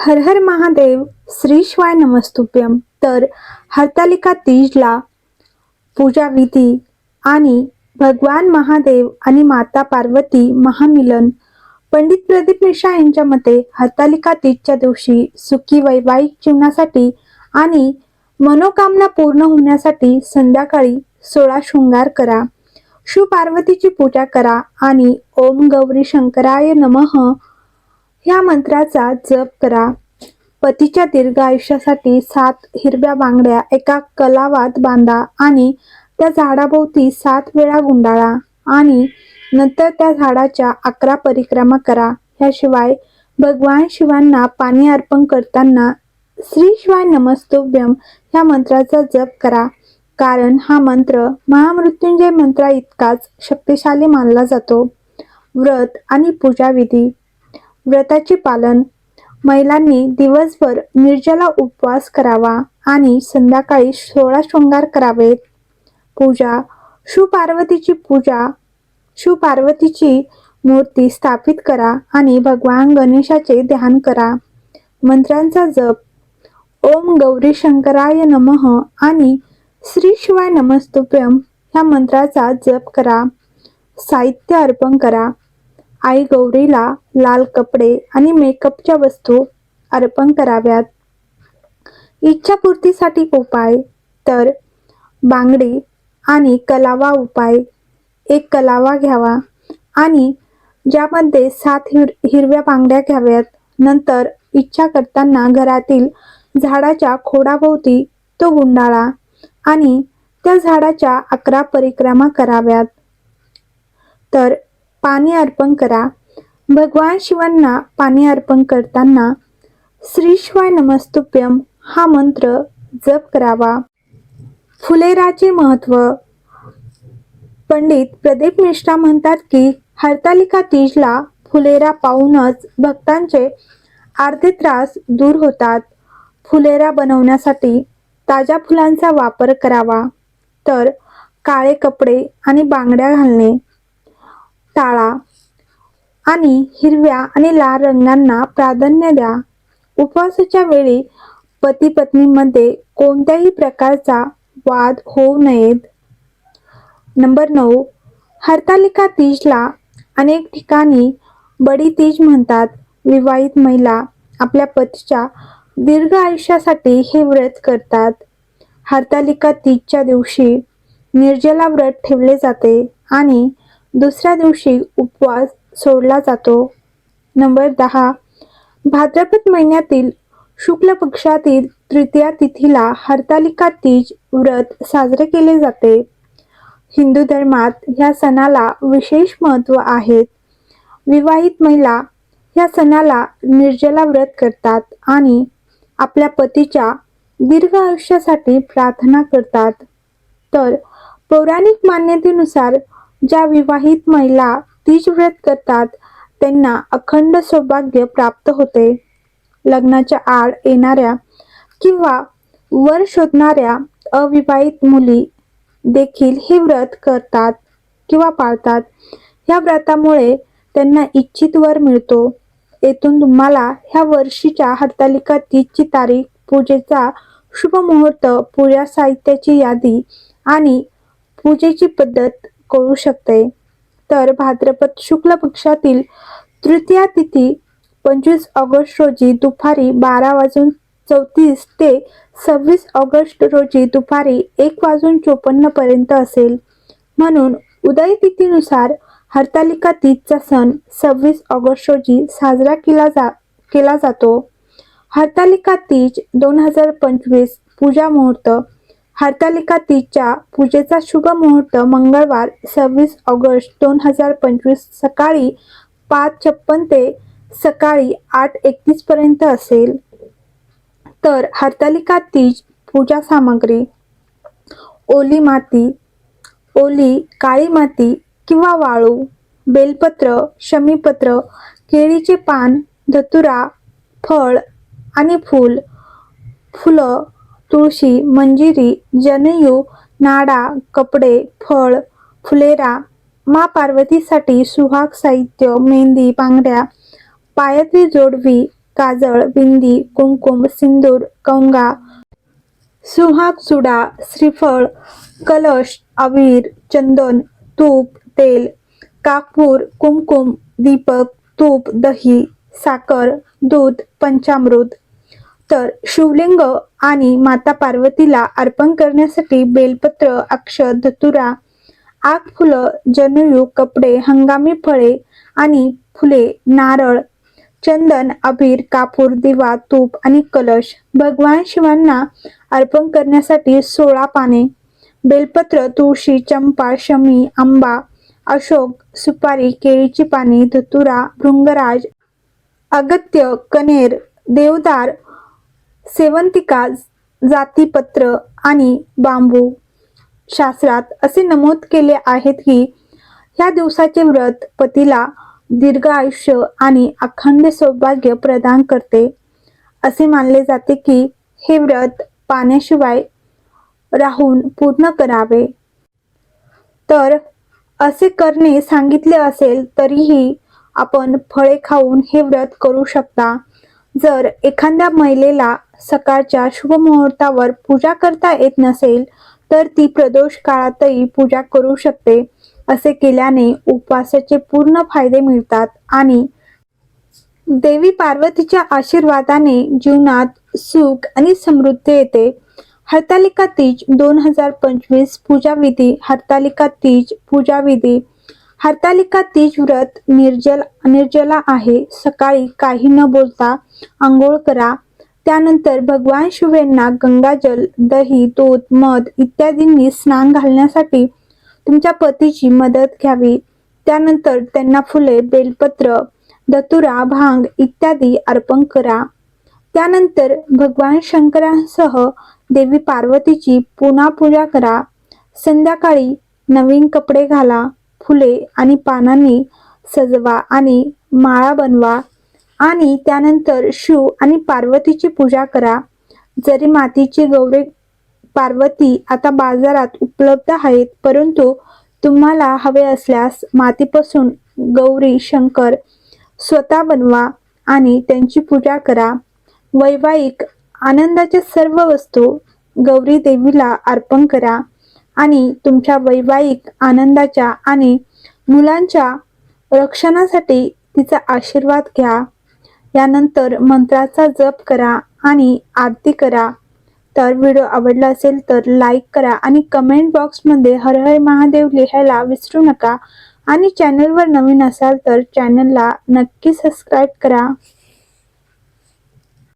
हर हर महादेव श्री शिवाय नमस्तुभ्यम तर हरतालिका तीजला पूजा विधी आणि भगवान महादेव आणि माता पार्वती महामिलन पंडित प्रदीप मिश्रा यांच्या मते हरतालिका तीजच्या दिवशी सुखी वैवाहिक जीवनासाठी आणि मनोकामना पूर्ण होण्यासाठी संध्याकाळी सोळा शृंगार करा. शिव पार्वतीची पूजा करा आणि ओम गौरी शंकराय नमः. ह्या मंत्राचा जप करा. पतीच्या दीर्घ आयुष्यासाठी सात हिरव्या बांगड्या एका कलावात बांधा आणि त्या झाडाभोवती सात वेळा गुंडाळा आणि नंतर त्या झाडाच्या अकरा परिक्रमा करा. ह्याशिवाय भगवान शिवांना पाणी अर्पण करताना श्री शिवाय नमस्तोभ्यम ह्या मंत्राचा जप करा. कारण हा मंत्र महामृत्युंजय मंत्रा इतकाच शक्तिशाली मानला जातो. व्रत आणि पूजाविधी व्रताचे पालन. महिलांनी दिवसभर निर्जला उपवास करावा आणि संध्याकाळी सोळा शृंगार करावेत. पूजा शिवपार्वतीची पूजा शिवपार्वतीची मूर्ती स्थापित करा आणि भगवान गणेशाचे ध्यान करा. मंत्रांचा जप. ओम गौरी शंकराय नमः आणि श्री शिवाय नमस्तुभ्यम ह्या मंत्राचा जप करा. साहित्य अर्पण करा. आई गौरीला लाल कपडे आणि मेकअपच्या वस्तू अर्पण कराव्यात. इच्छापूर्तीसाठी उपाय तर बांगडी आणि कलावा उपाय. एक कलावा घ्यावा आणि ज्यामध्ये सात हिर हिरव्या बांगड्या घ्याव्यात. नंतर इच्छा करताना घरातील झाडाच्या खोडाभोवती तो गुंडाळा आणि त्या झाडाच्या अकरा परिक्रमा कराव्यात. तर पाणी अर्पण करा. भगवान शिवांना पाणी अर्पण करताना श्री शिवाय नमस्तुभ्यम हा मंत्र जप करावा. फुलेराचे महत्त्व. पंडित प्रदीप मिश्रा म्हणतात की हरतालिका तीजला फुलेरा पाहूनच भक्तांचे अर्धे त्रास दूर होतात. फुलेरा बनवण्यासाठी ताज्या फुलांचा वापर करावा. तर काळे कपडे आणि बांगड्या घालणे. टाळा. आणि हिरव्या आणि लाल रंगांना प्राधान्य द्या. उपवासाच्या वेळी पती पत्नीमध्ये कोणत्याही प्रकारचा वाद होऊ नयेत. नंबर नऊ. हरतालिका तीजला अनेक ठिकाणी बडी तीज म्हणतात. विवाहित महिला आपल्या पतीच्या दीर्घ आयुष्यासाठी हे व्रत करतात. हरतालिका तीजच्या दिवशी निर्जला व्रत ठेवले जाते आणि दुसऱ्या दिवशी उपवास सोडला जातो. नंबर दहा. भाद्रपद महिन्यातील शुक्ल पक्षातील तृतीया तिथीला हरतालिका तीज व्रत साजरे केले जाते. हिंदू धर्मात ह्या सणाला विशेष महत्त्व आहे. विवाहित महिला ह्या सणाला निर्जला व्रत करतात आणि आपल्या पतीच्या दीर्घ आयुष्यासाठी प्रार्थना करतात. तर पौराणिक मान्यतेनुसार ज्या विवाहित महिला तीज व्रत करतात त्यांना अखंड सौभाग्य प्राप्त होते. लग्नाच्या आड येणाऱ्या किंवा वर शोधणाऱ्या अविवाहित मुली देखील हे व्रत करतात किंवा पाळतात. ह्या व्रतामुळे त्यांना इच्छित वर मिळतो. येथून तुम्हाला ह्या वर्षीच्या हरतालिका तीजची तारीख पूजेचा शुभ मुहूर्त पूजा साहित्याची यादी आणि पूजेची पद्धत कळू शकते. तर भाद्रपद शुक्ल पक्षातील तृतीया तिथी पंचवीस ऑगस्ट रोजी दुपारी बारा वाजून चौतीस ते सव्वीस ऑगस्ट रोजी दुपारी एक वाजून चोपन्न पर्यंत असेल. म्हणून उदय तिथीनुसार हरतालिका तीजचा सण सव्वीस ऑगस्ट रोजी साजरा केला जा केला जातो. हरतालिका तीज दोन हजार पंचवीस पूजा मुहूर्त हरतालिका तीजच्या पूजेचा शुभ मुहूर्त मंगळवार सव्वीस ऑगस्ट दोन हजार पंचवीस सकाळी पाच छप्पन ते सकाळी आठ एकतीस पर्यंत असेल. तर हरतालिका तीज पूजा सामग्री ओली माती ओली काळी माती किंवा वाळू बेलपत्र शमीपत्र केळीचे पान धतुरा फळ आणि फूल फुलं तुळशी मंजिरी जनयू नाडा कपडे फळ फुलेरा मा पार्वतीसाठी सुहाग साहित्य मेहंदी बांगड्या पायातली जोडवी काजळ बिंदी कुंकुम सिंदूर कंगा सुहाग चुडा श्रीफळ कलश अवीर चंदन तूप तेल कापूर कुंकुम दीपक तूप दही साखर दूध पंचामृत तर शिवलिंग आणि माता पार्वतीला अर्पण करण्यासाठी बेलपत्र अक्षर धतुरा आग फुलं जनुयू कपडे हंगामी फळे आणि फुले नारळ चंदन अबीर कापूर दिवा तूप आणि कलश भगवान शिवांना अर्पण करण्यासाठी सोळा पाने. बेलपत्र तुळशी चंपा शमी आंबा अशोक सुपारी केळीची पाने धतुरा भृंगराज अगत्य कनेर देवदार सेवंतिका जातीपत्र आणि बांबू शास्त्रात असे नमूद केले आहेत की ह्या दिवसाचे व्रत पतीला दीर्घ आयुष्य आणि अखंड सौभाग्य प्रदान करते. असे मानले जाते की हे व्रत पाण्याशिवाय राहून पूर्ण करावे. तर असे करणे सांगितले असेल तरीही आपण फळे खाऊन हे व्रत करू शकता. जर एखाद्या महिलेला सकाळच्या शुभ मुहूर्तावर पूजा करता येत नसेल तर ती प्रदोष काळातही पूजा करू शकते असे केल्याने उपवासाचे पूर्ण फायदे मिळतात आणि देवी पार्वतीच्या आशीर्वादाने जीवनात सुख आणि समृद्धी येते. हरतालिका तीज दोन हजार पंचवीस पूजाविधी हरतालिका तीज पूजाविधी हरतालिका तीज व्रत निर्जल निर्जला आहे. सकाळी काही न बोलता आंघोळ करा. त्यानंतर भगवान शिवेंना गंगाजल दही दूध मध इत्यादींनी स्नान घालण्यासाठी तुमच्या पतीची मदत घ्यावी. त्यानंतर त्यांना फुले बेलपत्र दतुरा भांग इत्यादी अर्पण करा. त्यानंतर भगवान शंकरांसह देवी पार्वतीची पुन्हा पूजा करा. संध्याकाळी नवीन कपडे घाला. फुले आणि पानांनी सजवा आणि माळा बनवा आणि त्यानंतर शिव आणि पार्वतीची पूजा करा. जरी मातीची गौरी पार्वती आता बाजारात उपलब्ध आहेत परंतु तुम्हाला हवे असल्यास मातीपासून गौरी शंकर स्वतः बनवा आणि त्यांची पूजा करा. वैवाहिक आनंदाच्या सर्व वस्तू गौरी देवीला अर्पण करा. आणि तुमच्या वैवाहिक आनंदाच्या आणि मुलांच्या रक्षणासाठी तिचा आशीर्वाद घ्या. यानंतर मंत्राचा जप करा आणि आरती करा. तर व्हिडिओ आवडला असेल तर लाईक करा आणि कमेंट बॉक्समध्ये हर हर महादेव लिहायला विसरू नका. आणि चॅनलवर नवीन असाल तर चॅनलला नक्की सबस्क्राईब करा.